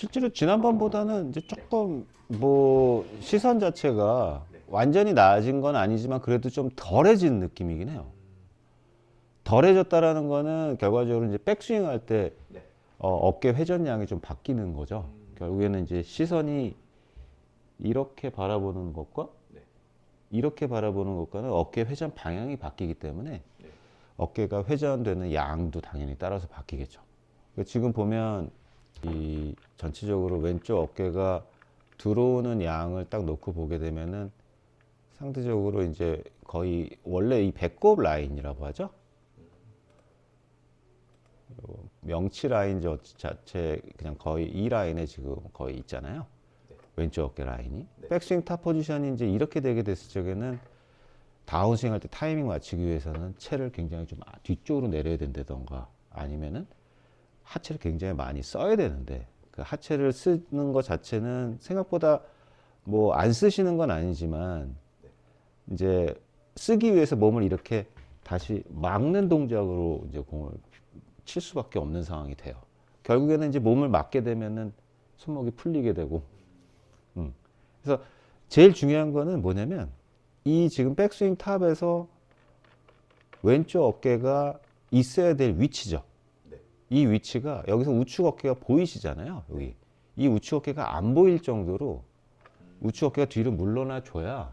실제로 지난번보다는 이제 조금 뭐 시선 자체가 완전히 나아진 건 아니지만 그래도 좀 덜해진 느낌이긴 해요. 덜해졌다라는 거는 결과적으로 이제 백스윙 할때 네. 어, 어깨 회전량이 좀 바뀌는 거죠. 결국에는 이제 시선이 이렇게 바라보는 것과 네. 이렇게 바라보는 것과는 어깨 회전 방향이 바뀌기 때문에 네. 어깨가 회전되는 양도 당연히 따라서 바뀌겠죠. 그러니까 지금 보면 이 전체적으로 왼쪽 어깨가 들어오는 양을 딱 놓고 보게 되면은 상대적으로 이제 거의 원래 이 배꼽 라인이라고 하죠. 요 명치 라인 저 자체 그냥 거의 이 라인에 지금 거의 있잖아요. 왼쪽 어깨 라인이. 네. 백스윙 탑 포지션이 이제 이렇게 되게 됐을 적에는 다운스윙 할 때 타이밍 맞추기 위해서는 채를 굉장히 좀 아- 뒤쪽으로 내려야 된다던가 아니면은 하체를 굉장히 많이 써야 되는데 그 하체를 쓰는 것 자체는 생각보다 뭐 안 쓰시는 건 아니지만 이제 쓰기 위해서 몸을 이렇게 다시 막는 동작으로 이제 공을 칠 수밖에 없는 상황이 돼요. 결국에는 이제 몸을 막게 되면은 손목이 풀리게 되고, 음. 그래서 제일 중요한 거는 뭐냐면 이 지금 백스윙 탑에서 왼쪽 어깨가 있어야 될 위치죠. 네. 이 위치가 여기서 우측 어깨가 보이시잖아요. 여기 이 우측 어깨가 안 보일 정도로 우측 어깨가 뒤로 물러나 줘야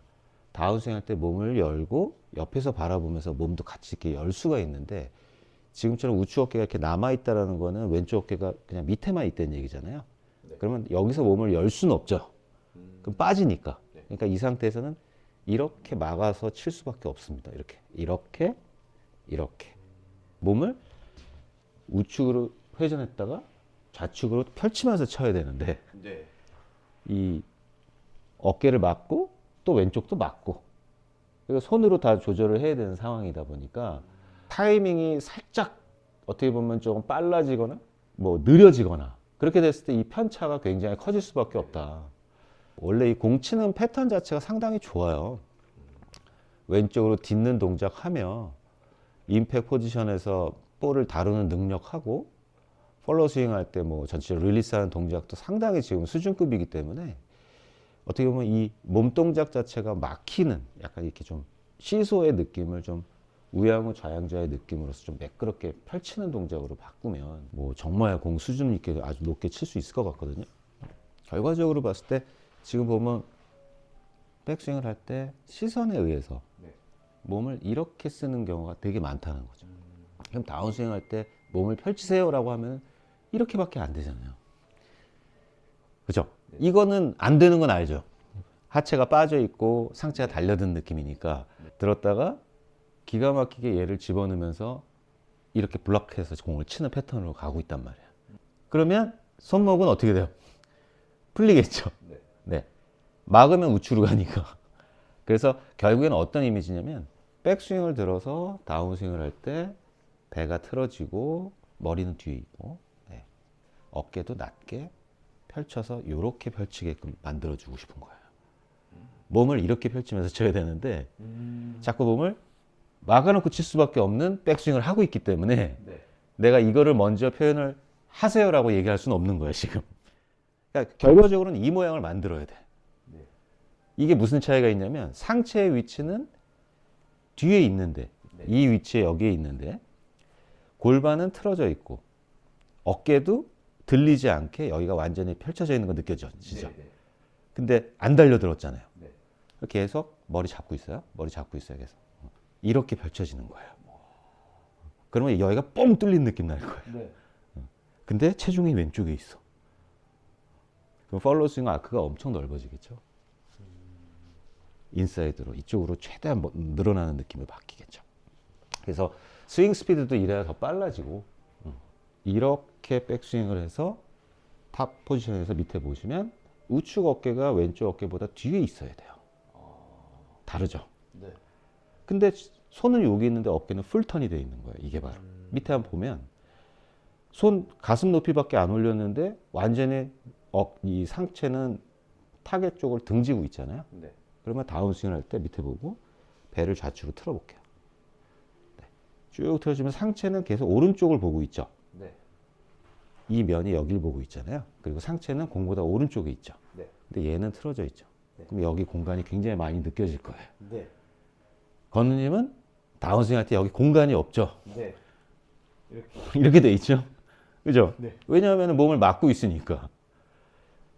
다운스윙 할 때 몸을 열고 옆에서 바라보면서 몸도 같이 이렇게 열 수가 있는데 지금처럼 우측 어깨가 이렇게 남아 있다라는 거는 왼쪽 어깨가 그냥 밑에만 있다는 얘기잖아요. 네. 그러면 여기서 몸을 열 수는 없죠. 음. 그럼 빠지니까. 네. 그러니까 이 상태에서는 이렇게 막아서 칠 수밖에 없습니다. 이렇게, 이렇게, 이렇게 몸을 우측으로 회전했다가 좌측으로 펼치면서 쳐야 되는데 네. 이 어깨를 막고 또 왼쪽도 막고 그래서 손으로 다 조절을 해야 되는 상황이다 보니까 타이밍이 살짝 어떻게 보면 조금 빨라지거나 뭐 느려지거나 그렇게 됐을 때 이 편차가 굉장히 커질 수밖에 없다. 원래 이 공 치는 패턴 자체가 상당히 좋아요. 왼쪽으로 딛는 동작하며 임팩 포지션에서 볼을 다루는 능력하고 팔로우 스윙 할 때 뭐 전체적으로 릴리스하는 동작도 상당히 지금 수준급이기 때문에 어떻게 보면 이 몸 동작 자체가 막히는 약간 이렇게 좀 시소의 느낌을 좀 우양우 좌양좌의 느낌으로서 좀 매끄럽게 펼치는 동작으로 바꾸면 뭐 정말 공 수준 있게 아주 높게 칠 수 있을 것 같거든요. 결과적으로 봤을 때 지금 보면 백스윙을 할 때 시선에 의해서 네. 몸을 이렇게 쓰는 경우가 되게 많다는 거죠. 그럼 다운스윙 할 때 몸을 펼치세요라고 하면 이렇게밖에 안 되잖아요. 그죠? 이거는 안 되는 건 알죠. 하체가 빠져 있고 상체가 달려든 느낌이니까 들었다가 기가 막히게 얘를 집어넣으면서 이렇게 블럭해서 공을 치는 패턴으로 가고 있단 말이에요. 그러면 손목은 어떻게 돼요? 풀리겠죠. 네. 네. 막으면 우측으로 가니까. 그래서 결국에는 어떤 이미지냐면 백스윙을 들어서 다운스윙을 할때 배가 틀어지고 머리는 뒤에 있고 네. 어깨도 낮게 펼쳐서 이렇게 펼치게끔 만들어주고 싶은 거예요. 몸을 이렇게 펼치면서 쳐야 되는데 음. 자꾸 몸을 막아놓고 칠 수밖에 없는 백스윙을 하고 있기 때문에 네. 내가 이거를 먼저 표현을 하세요라고 얘기할 수는 없는 거예요 지금. 그러니까 결과적으로는 이 모양을 만들어야 돼. 네. 이게 무슨 차이가 있냐면 상체의 위치는 뒤에 있는데 네. 이 위치에 여기에 있는데 골반은 틀어져 있고 어깨도 들리지 않게 여기가 완전히 펼쳐져 있는 거 느껴지죠. 네. 네. 근데 안 달려들었잖아요. 네. 계속 머리 잡고 있어요. 머리 잡고 있어요. 계속 이렇게 펼쳐지는 거예요. 그러면 여기가 뻥 뚫린 느낌 날 거예요. 네. 근데 체중이 왼쪽에 있어. 그럼 팔로우 스윙 아크가 엄청 넓어지겠죠. 인사이드로 이쪽으로 최대한 뭐- 늘어나는 느낌을 바뀌겠죠. 그래서 스윙 스피드도 이래야 더 빨라지고 음. 이렇게 백스윙을 해서 탑 포지션에서 밑에 보시면 우측 어깨가 왼쪽 어깨보다 뒤에 있어야 돼요. 다르죠. 네. 근데 손은 여기 있는데 어깨는 풀턴이 되어 있는 거예요. 이게 바로 밑에 한번 보면 손 가슴 높이밖에 안 올렸는데 완전히 어, 이 상체는 타겟 쪽을 등지고 있잖아요. 네. 그러면 다운스윙 할 때 밑에 보고 배를 좌측으로 틀어볼게요. 네. 쭉 틀어주면 상체는 계속 오른쪽을 보고 있죠. 네. 이 면이 여길 보고 있잖아요. 그리고 상체는 공보다 오른쪽에 있죠. 네. 근데 얘는 틀어져 있죠. 네. 그럼 여기 공간이 굉장히 많이 느껴질 거예요. 네. 건우님은 다운스윙 할 때 여기 공간이 없죠. 네. 이렇게. 이렇게 돼 있죠. 그죠? 네. 왜냐하면 몸을 막고 있으니까.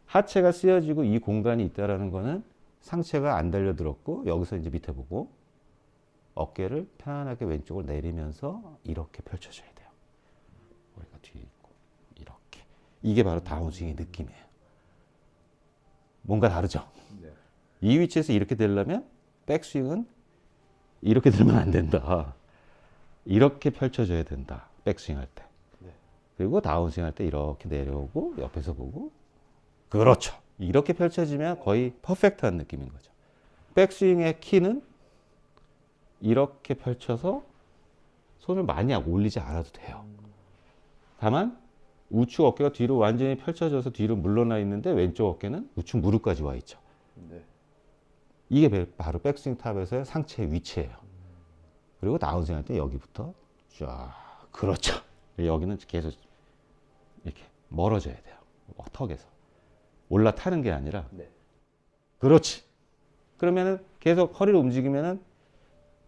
하체가 쓰여지고 이 공간이 있다라는 거는 상체가 안 달려들었고 여기서 이제 밑에 보고 어깨를 편안하게 왼쪽으로 내리면서 이렇게 펼쳐줘야 돼요. 머리가 뒤에 있고 이렇게. 이게 바로 다운스윙의 느낌이에요. 뭔가 다르죠? 네. 이 위치에서 이렇게 되려면 백스윙은 이렇게 들면 안 된다. 이렇게 펼쳐줘야 된다. 백스윙 할 때. 네. 그리고 다운스윙 할 때 이렇게 내려오고 옆에서 보고 그렇죠. 이렇게 펼쳐지면 거의 퍼펙트한 느낌인 거죠. 백스윙의 키는 이렇게 펼쳐서 손을 많이 올리지 않아도 돼요. 다만 우측 어깨가 뒤로 완전히 펼쳐져서 뒤로 물러나 있는데 왼쪽 어깨는 우측 무릎까지 와 있죠. 네. 이게 배- 바로 백스윙 탑에서의 상체의 위치예요. 그리고 다운스윙 할 때 여기부터 쫙 그렇죠. 여기는 계속 이렇게 멀어져야 돼요. 어, 턱에서 올라타는 게 아니라 네. 그렇지. 그러면은 계속 허리를 움직이면은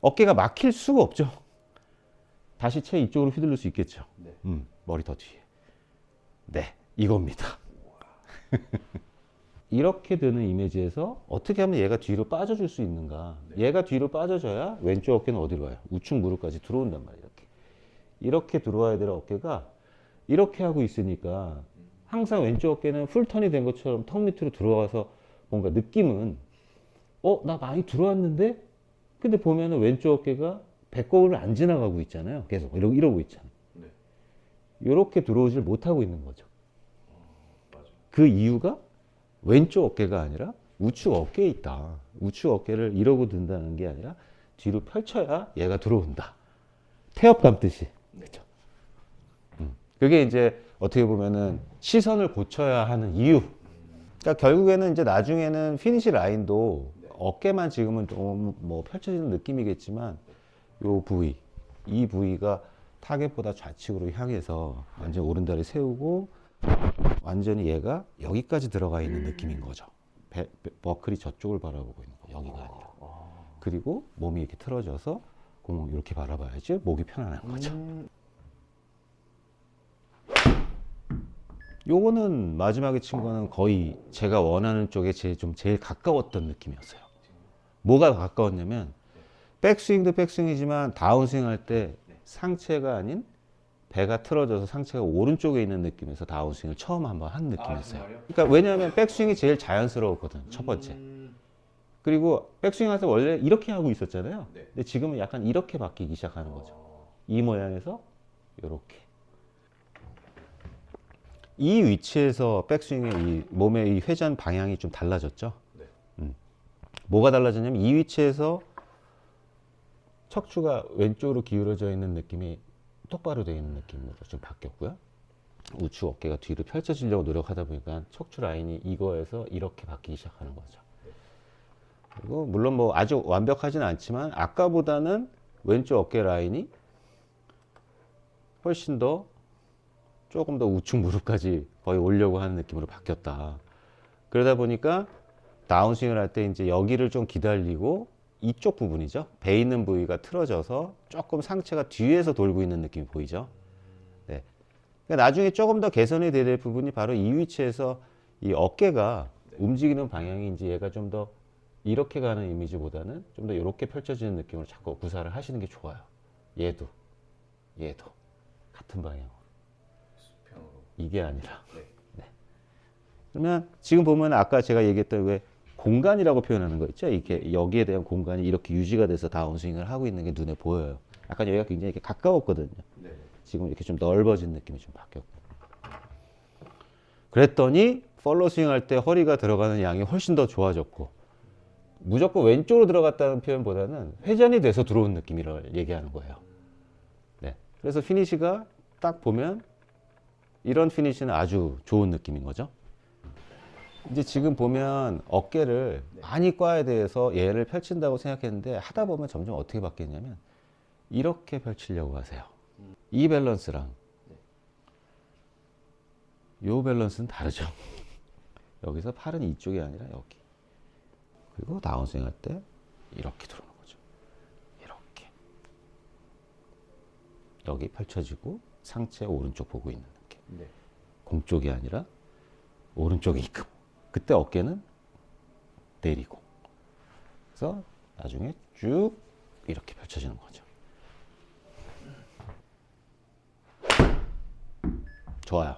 어깨가 막힐 수가 없죠. 다시 채 이쪽으로 휘둘릴 수 있겠죠. 네. 음, 머리 더 뒤에. 네, 이겁니다. 이렇게 되는 이미지에서 어떻게 하면 얘가 뒤로 빠져줄 수 있는가? 얘가 뒤로 빠져줘야 왼쪽 어깨는 어디로 와요? 우측 무릎까지 들어온단 말이에요. 이렇게. 이렇게 들어와야 될 어깨가 이렇게 하고 있으니까 항상 왼쪽 어깨는 풀턴이 된 것처럼 턱 밑으로 들어와서 뭔가 느낌은 어, 나 많이 들어왔는데? 근데 보면은 왼쪽 어깨가 배꼽을 안 지나가고 있잖아요. 계속 이러고, 이러고 있잖아요. 네. 이렇게 들어오질 못하고 있는 거죠. 맞아. 그 이유가 왼쪽 어깨가 아니라 우측 어깨에 있다. 우측 어깨를 이러고 든다는 게 아니라 뒤로 펼쳐야 얘가 들어온다. 태엽 감듯이. 그렇죠. 음. 그게 이제 어떻게 보면은 시선을 고쳐야 하는 이유. 그러니까 결국에는 이제 나중에는 피니시 라인도 어깨만 지금은 좀뭐 펼쳐지는 느낌이겠지만 요 부위, 이 부위가 타겟보다 좌측으로 향해서 완전 오른다리 세우고 완전히 얘가 여기까지 들어가 있는 느낌인 거죠. 배- 배- 버클이 저쪽을 바라보고 있는 거 여기가 아니라. 그리고 몸이 이렇게 틀어져서 공을 이렇게 바라봐야지 목이 편안한 거죠. 음, 요거는 마지막에 친 거는 거의 제가 원하는 쪽에 제일 좀 제일 가까웠던 느낌이었어요. 뭐가 가까웠냐면 백스윙도 백스윙이지만 다운스윙 할 때 상체가 아닌 배가 틀어져서 상체가 오른쪽에 있는 느낌에서 다운스윙을 처음 한번 한 느낌이었어요. 정말요? 그러니까 왜냐하면 백스윙이 제일 자연스러웠거든 첫 번째. 음, 그리고 백스윙 할 때 원래 이렇게 하고 있었잖아요. 네. 근데 지금은 약간 이렇게 바뀌기 시작하는 거죠. 어, 이 모양에서 이렇게 이 위치에서 백스윙의 이 몸의 이 회전 방향이 좀 달라졌죠. 뭐가 달라졌냐면 이 위치에서 척추가 왼쪽으로 기울어져 있는 느낌이 똑바로 되어 있는 느낌으로 좀 바뀌었고요. 우측 어깨가 뒤로 펼쳐지려고 노력하다 보니까 척추 라인이 이거에서 이렇게 바뀌기 시작하는 거죠. 그리고 물론 뭐 아주 완벽하진 않지만 아까보다는 왼쪽 어깨 라인이 훨씬 더 조금 더 우측 무릎까지 거의 오려고 하는 느낌으로 바뀌었다. 그러다 보니까 다운스윙을 할 때 이제 여기를 좀 기다리고 이쪽 부분이죠. 배 있는 부위가 틀어져서 조금 상체가 뒤에서 돌고 있는 느낌이 보이죠. 네. 그러니까 나중에 조금 더 개선이 돼야 될 부분이 바로 이 위치에서 이 어깨가 움직이는 방향이 이제 얘가 좀 더 이렇게 가는 이미지보다는 좀 더 이렇게 펼쳐지는 느낌으로 자꾸 구사를 하시는 게 좋아요. 얘도, 얘도 같은 방향. 수평으로. 이게 아니라. 네. 네. 그러면 지금 보면 아까 제가 얘기했던 왜 공간이라고 표현하는 거 있죠? 이렇게 여기에 대한 공간이 이렇게 유지가 돼서 다운스윙을 하고 있는 게 눈에 보여요. 아까 여기가 굉장히 이렇게 가까웠거든요. 네. 지금 이렇게 좀 넓어진 느낌이 좀 바뀌었고. 그랬더니 팔로 스윙 할 때 허리가 들어가는 양이 훨씬 더 좋아졌고 무조건 왼쪽으로 들어갔다는 표현보다는 회전이 돼서 들어온 느낌이를 얘기하는 거예요. 네. 그래서 피니시가 딱 보면 이런 피니시는 아주 좋은 느낌인 거죠. 이제 지금 보면 어깨를 많이 꽈야 돼서 얘를 펼친다고 생각했는데 하다 보면 점점 어떻게 바뀌냐면 이렇게 펼치려고 하세요. 이 밸런스랑 요 밸런스는 다르죠. 여기서 팔은 이쪽이 아니라 여기. 그리고 다운스윙 할 때 이렇게 들어오는 거죠. 이렇게. 여기 펼쳐지고 상체 오른쪽 보고 있는 느낌. 네. 공 쪽이 아니라 오른쪽에 있고. 그때 어깨는 내리고. 그래서 나중에 쭉 이렇게 펼쳐지는 거죠. 좋아요.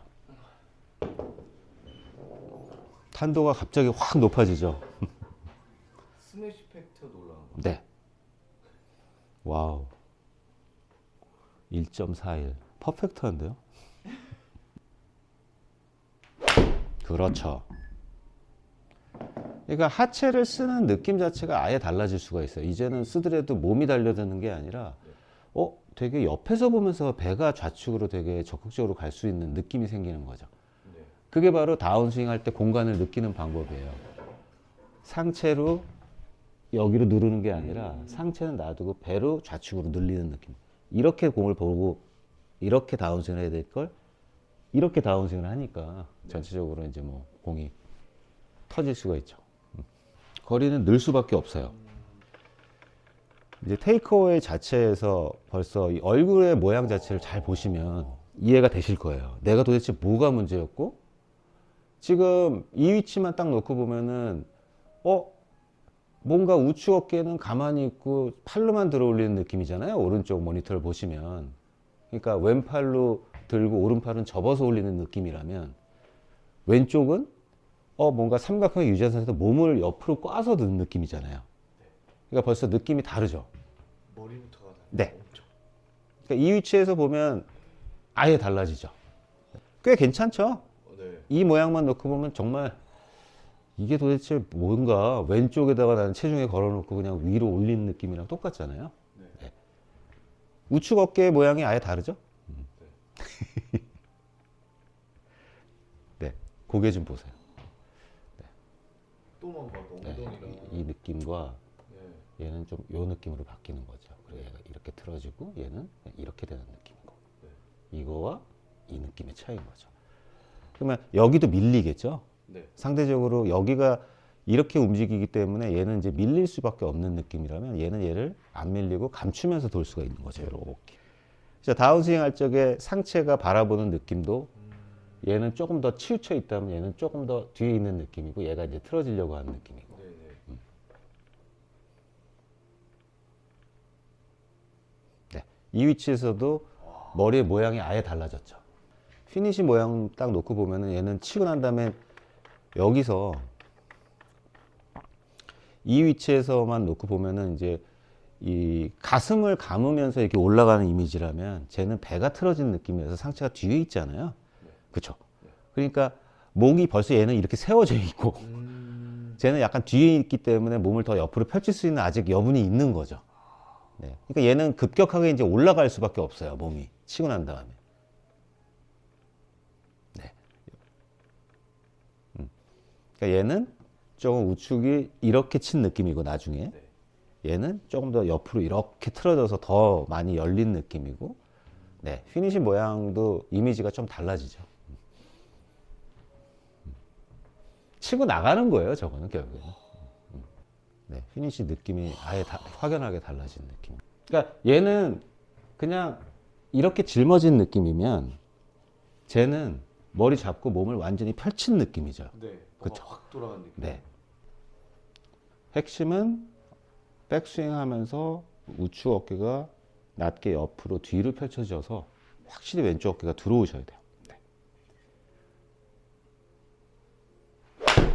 탄도가 갑자기 확 높아지죠. 스매시 팩터도 올라간 거. 네. 와우. 1.41. 퍼펙트한데요? 그렇죠. 그러니까 하체를 쓰는 느낌 자체가 아예 달라질 수가 있어요. 이제는 쓰더라도 몸이 달려드는 게 아니라, 어, 되게 옆에서 보면서 배가 좌측으로 되게 적극적으로 갈 수 있는 느낌이 생기는 거죠. 네. 그게 바로 다운스윙 할 때 공간을 느끼는 방법이에요. 상체로 여기로 누르는 게 아니라 상체는 놔두고 배로 좌측으로 늘리는 느낌. 이렇게 공을 보고 이렇게 다운스윙을 해야 될 걸 이렇게 다운스윙을 하니까 전체적으로 이제 뭐 공이 터질 수가 있죠. 음. 거리는 늘 수밖에 없어요. 이제 테이크어웨이 자체에서 벌써 이 얼굴의 모양 자체를 잘 보시면 이해가 되실 거예요. 내가 도대체 뭐가 문제였고 지금 이 위치만 딱 놓고 보면은 어 뭔가 우측 어깨는 가만히 있고 팔로만 들어 올리는 느낌이잖아요. 오른쪽 모니터를 보시면. 그러니까 왼팔로 들고 오른팔은 접어서 올리는 느낌이라면 왼쪽은 어 뭔가 삼각형을 유지한 상태에서 몸을 옆으로 꽈서 드는 느낌이잖아요. 그러니까 벌써 느낌이 다르죠. 머리부터가 다 네. 엄청. 그러니까 이 위치에서 보면 아예 달라지죠. 꽤 괜찮죠? 어, 네. 이 모양만 놓고 보면 정말 이게 도대체 뭔가 왼쪽에다가 나는 체중에 걸어놓고 그냥 위로 올리는 느낌이랑 똑같잖아요. 네. 네. 우측 어깨 모양이 아예 다르죠? 음. 네, 고개 좀 보세요. 또만 봐도 네, 엉덩이랑. 이, 이 느낌과 네. 얘는 좀 요 느낌으로 바뀌는 거죠. 그리고 얘가 이렇게 틀어지고 얘는 이렇게 되는 느낌이고 네. 이거와 이 느낌의 차이인 거죠. 그러면 여기도 밀리겠죠? 네. 상대적으로 여기가 이렇게 움직이기 때문에 얘는 이제 밀릴 수밖에 없는 느낌이라면 얘는 얘를 안 밀리고 감추면서 돌 수가 있는 거죠. 이렇게. 자, 다운스윙 할 적에 상체가 바라보는 느낌도 얘는 조금 더 치우쳐 있다면 얘는 조금 더 뒤에 있는 느낌이고 얘가 이제 틀어지려고 하는 느낌이고. 네. 네. 네. 이 위치에서도 머리의 모양이 아예 달라졌죠. 피니시 모양 딱 놓고 보면은 얘는 치고 난 다음에 여기서 이 위치에서만 놓고 보면은 이제 이 가슴을 감으면서 이렇게 올라가는 이미지라면 쟤는 배가 틀어진 느낌이라서 상체가 뒤에 있잖아요. 그렇죠. 그러니까 목이 벌써 얘는 이렇게 세워져 있고 음. 쟤는 약간 뒤에 있기 때문에 몸을 더 옆으로 펼칠 수 있는 아직 여분이 있는 거죠. 네. 그러니까 얘는 급격하게 이제 올라갈 수밖에 없어요. 몸이 치고 난 다음에. 네. 음. 그러니까 얘는 조금 우측이 이렇게 친 느낌이고 나중에 네. 얘는 조금 더 옆으로 이렇게 틀어져서 더 많이 열린 느낌이고 네. 피니시 모양도 이미지가 좀 달라지죠. 치고 나가는 거예요, 저거는 결국에는. 음. 네, 피니시 느낌이 아예 다, 확연하게 달라진 느낌. 그러니까 얘는 그냥 이렇게 짊어진 느낌이면 쟤는 머리 잡고 몸을 완전히 펼친 느낌이죠. 네. 그쵸. 확 돌아간 느낌. 네. 핵심은 백스윙 하면서 우측 어깨가 낮게 옆으로 뒤로 펼쳐져서 확실히 왼쪽 어깨가 들어오셔야 돼요.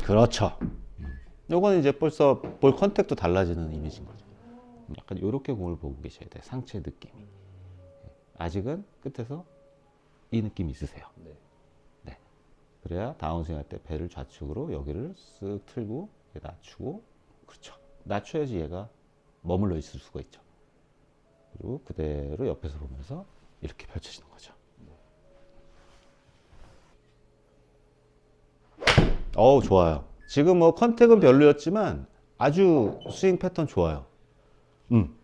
그렇죠. 요거는 이제 벌써 볼 컨택도 달라지는 이미지인 거죠. 약간 이렇게 공을 보고 계셔야 돼요. 상체 느낌이. 아직은 끝에서 이 느낌 있으세요. 네. 그래야 다운스윙 할 때 배를 좌측으로 여기를 쓱 틀고 얘 낮추고 그렇죠. 낮춰야지 얘가 머물러 있을 수가 있죠. 그리고 그대로 옆에서 보면서 이렇게 펼쳐지는 거죠. 어우 좋아요. 지금 뭐 컨택은 별로였지만 아주 스윙 패턴 좋아요. 음.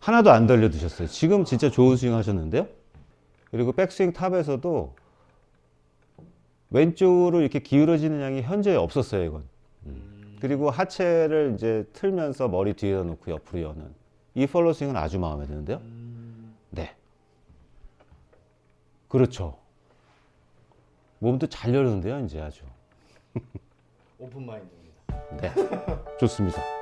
하나도 안 들려 드셨어요. 지금 진짜 좋은 스윙 하셨는데요. 그리고 백스윙 탑에서도 왼쪽으로 이렇게 기울어지는 양이 현재 없었어요, 이건. 음. 그리고 하체를 이제 틀면서 머리 뒤에다 놓고 옆으로 여는 이 폴로 스윙은 아주 마음에 드는데요. 음. 네. 그렇죠. 몸도 잘 열는데요, 이제 아주. 오픈 마인드입니다. 네. 좋습니다.